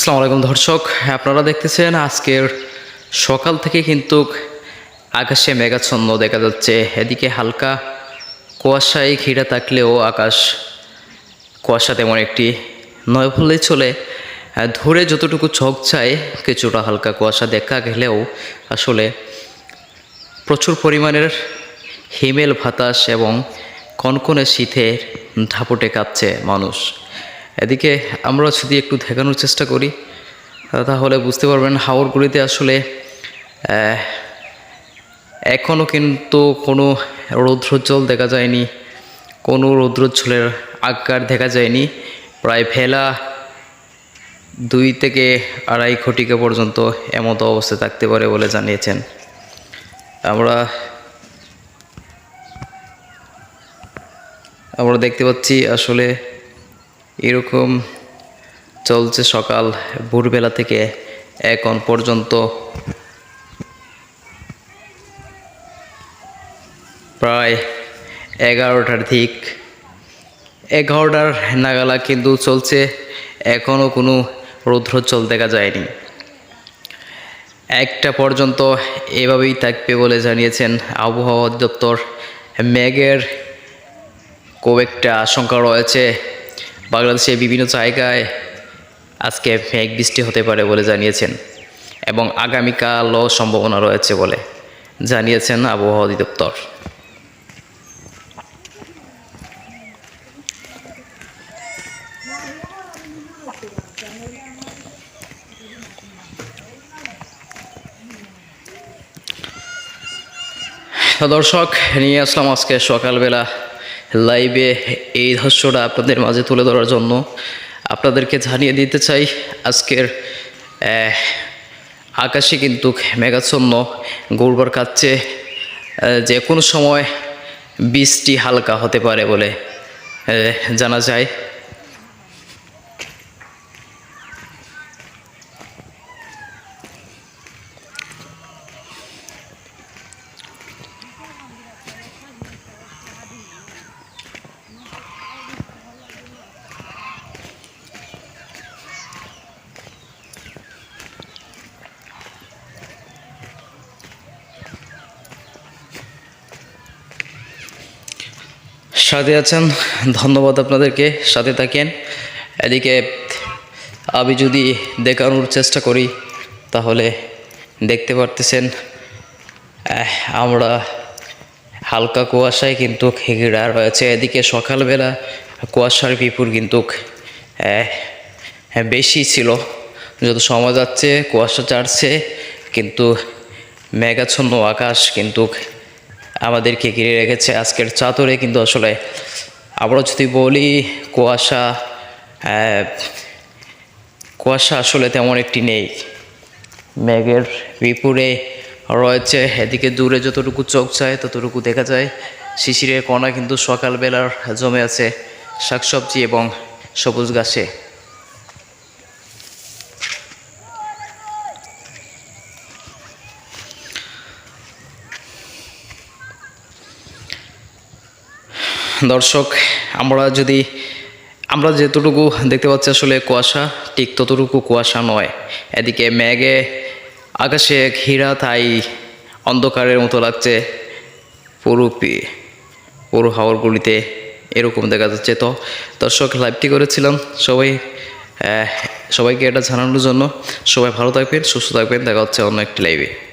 আসসালামু আলাইকুম দর্শক। আপনারা দেখতেছেন আজকের সকাল থেকে কিন্তু আকাশে মেঘাচ্ছন্ন দেখা যাচ্ছে। এদিকে হালকা কুয়াশায় ঘিরে থাকলেও আকাশ কুয়াশা তেমন একটি নয় বললেই চলে। ধরে যতটুকু চোখ চায়, কিছুটা হালকা কুয়াশা দেখা গেলেও আসলে প্রচুর পরিমাণের হিমেল বাতাস এবং কনকনে শীতের ধাপটে কাঁপছে মানুষ। এদিকে আমরা যদি একটু দেখানোর চেষ্টা করি। তাহলে বুঝতে পারবেন হাওড়গুড়িতে আসলে এখনও কিন্তু কোনো রৌদ্রোজ্জ্বল দেখা যায়নি, কোনো রৌদ্রোজ্জ্বলের আকার দেখা যায়নি। প্রায় ভেলা দুই থেকে আড়াই ঘটিকা পর্যন্ত এমতো অবস্থা থাকতে পারে বলে জানিয়েছেন। আমরা আমরা দেখতে পাচ্ছি আসলে এরকম চলছে সকাল ভোরবেলা থেকে এখন পর্যন্ত। প্রায় এগারোটার দিক। এগারোটার নাগালা কিন্তু চলছে এখনও কোনো রৌদ্রোজ্জ্বল দেখা যায়নি। একটা পর্যন্ত এভাবেই থাকবে বলে জানিয়েছেন আবহাওয়া অধিদপ্তর। মেঘের খুব একটা আশঙ্কা রয়েছে। বাংলাদেশের বিভিন্ন জায়গায় আজকে মেঘ বৃষ্টি হতে পারে বলে জানিয়েছেন এবং আগামীকালও সম্ভাবনা রয়েছে বলে জানিয়েছেন আবহাওয়া অধিদপ্তর। দর্শক, নিয়ে আসলাম আজকে সকালবেলা লাইভে এই দৃশ্যটা আপনাদের মাঝে তুলে ধরার জন্য আপনাদেরকে জানিয়ে দিতে চাই, আজকের আকাশে কিন্তু মেঘাচ্ছন্ন গৌরবার কাচ্ছে যে কোনো সময় বৃষ্টি হালকা হতে পারে বলে জানা যায়। সাথে আছেন, ধন্যবাদ আপনাদেরকে, সাথে থাকেন। এদিকে আমি যদি দেখানোর চেষ্টা করি, তাহলে দেখতে পারতেছেন আমরা হালকা কুয়াশায় কিন্তু ঘেরা রয়েছে। এদিকে সকালবেলা কুয়াশার বিপুর কিন্তু বেশি ছিল। যত সময় যাচ্ছে, কুয়াশা চাড়ছে কিন্তু মেঘাচ্ছন্ন আকাশ কিন্তু আমাদেরকে ঘিরে রেখেছে আজকের চাদরে। কিন্তু আসলে আমরা যদি বলি, কুয়াশা কুয়াশা আসলে তেমন একটি নেই। মেঘের বিপুরে রয়েছে। এদিকে দূরে যতটুকু চোখ চায় ততটুকু দেখা যায়। শিশিরের কণা কিন্তু সকালবেলার জমে আছে শাকসবজি এবং সবুজ ঘাসে দর্শক, আমরা যদি, আমরা যেতটুকু দেখতে পাচ্ছি আসলে কুয়াশা, ঠিক ততটুকু কুয়াশা নয়। এদিকে মেঘে, আকাশে ঘিরা তাই অন্ধকারের মতো লাগছে পুরো পুরো হাওড়গুলিতে এরকম দেখা যাচ্ছে। তো দর্শক লাইভটি করেছিলাম, সবাই সবাইকে এটা জানানোর জন্য। সবাই ভালো থাকবেন, সুস্থ থাকবেন, দেখা হচ্ছে অন্য একটি লাইভে